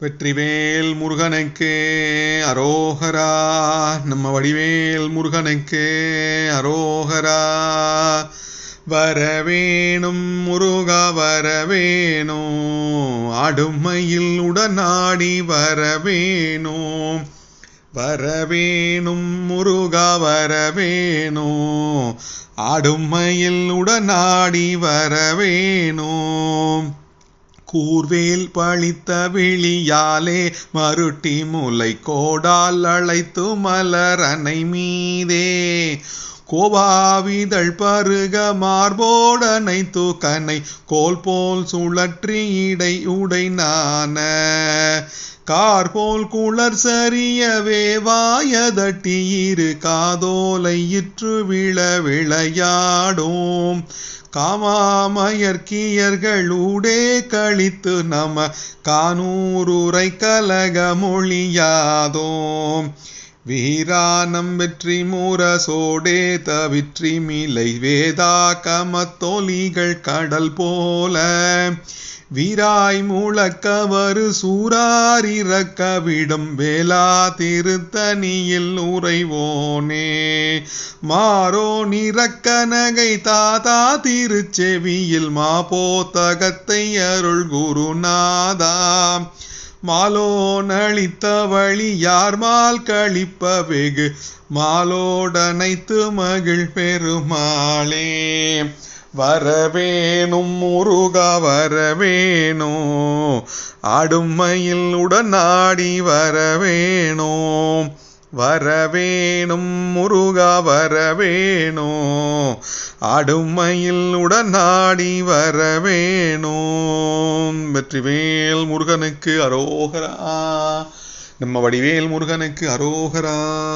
வெற்றிவேல் முருகனுக்கு அரோகரா நம்ம வடிவேல் முருகனுக்கு அரோகரா. வரவேணும் முருகா வரவேணும். அடுமையில் உடனாடி வரவேணும். வரவேணும் முருகா வரவேணும். அடுமையில் உடனாடி வரவேணும். கூர்வேல் பழித்த விழியாலே மருட்டி முலை கோடால் அழைத்து மலரனை மீதே. கோபாவிதழ் பருக மார்போடனை தூக்கனை கோல் போல் சுழற்றி இடை உடை நான. கார் போல் குளர் சரியவே வாயதட்டி இரு காதோலை இற்று விழ விளையாடும். காமாமயற்கியர்களூடே கழித்து நம கானூருரை கலக மொழியாதோம். வீரானம் வெற்றி மூரசோடே தவிற்றி மிலை வேதா கமத்தோலிகள் கடல் போல. வீராய் முழக்கவரு சூராரிறக்கவிடும் வேளா திருத்தனியில் உறைவோனே. மாறோ நிறக்க நகை தாதா திருச்செவியில் மாபோத்தகத்தை அருள் குருநாதா. மாலோனளித்த வழி யார் மால் கழிப்ப வெகு மாலோடனைத்து மகிழ் பெருமாளே வரவேணும் முருகா வரவேணும் அடுமையில் உடனாடி வரவேணும் வரவேணும் முருகா வரவேணும் அடுமையில் உடனாடி வரவேணும் வெற்றிவேல் முருகனுக்கு அரோகரா. நம்ம வடிவேல் முருகனுக்கு அரோகரா.